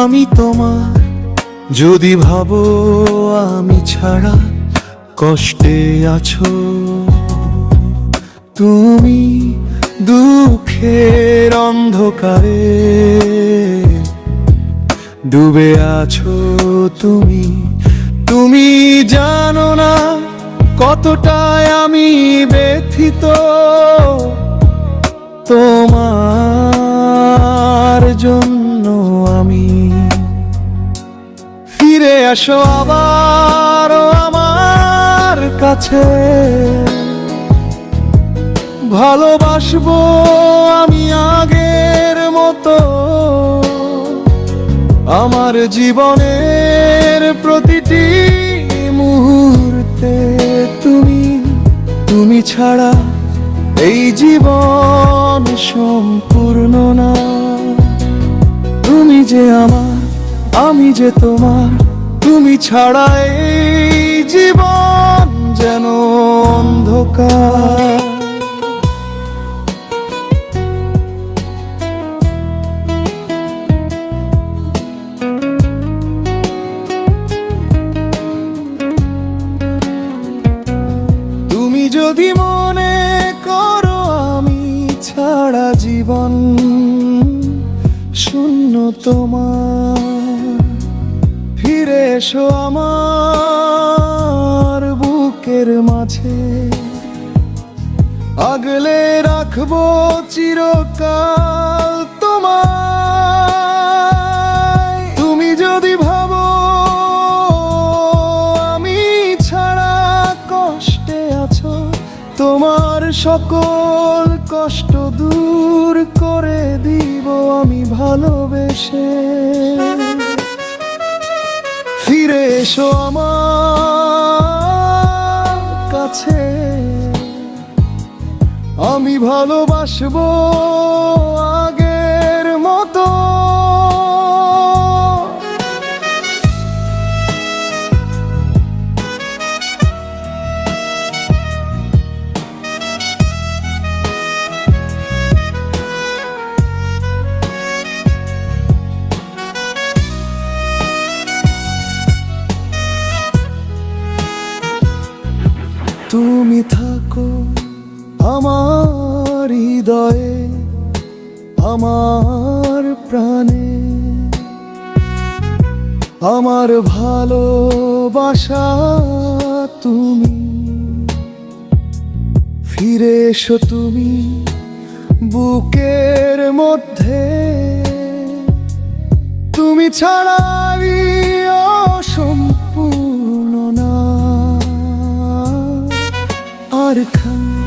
আমি তোমার। যদি ভাবো আমি ছাড়া কষ্টে আছো, তুমি দুঃখের অন্ধকারে ডুবে আছো তুমি। তুমি জানো না কতটাই আমি ব্যথিত। তোমার জন্য আমি। ফিরে আসো আবার আমার কাছে। ভালোবাসবো আমি আগের মতো। আমার জীবনের প্রতিটি মুহূর্তে তুমি তুমি ছাড়া এই জীবন সম্পূর্ণ না। যে আমার, আমি যে তোমার, তুমি ছাড়া এই জীবন যেন অন্ধকার। তুমি যদি মনে করো আমি ছাড়া জীবন শূন্য তোমার। ফিরে এসো আমার বুকের মাঝে। আগলে রাখব চিরকাল তোমায়। তুমি যদি ভাবো আমি ছাড়া কষ্টে আছো, তোমার সকল কষ্ট দূর করে দিব আমি ভালোবেসে ফিরে এসো আমার কাছে। আমি ভালোবাসবো আগের মতো। তুমি থাকো আমার হৃদয়ে, আমার প্রাণে। আমার ভালোবাসা তুমি। ফিরে এসো তুমি বুকের মধ্যে। তুমি ছাড়া আর খান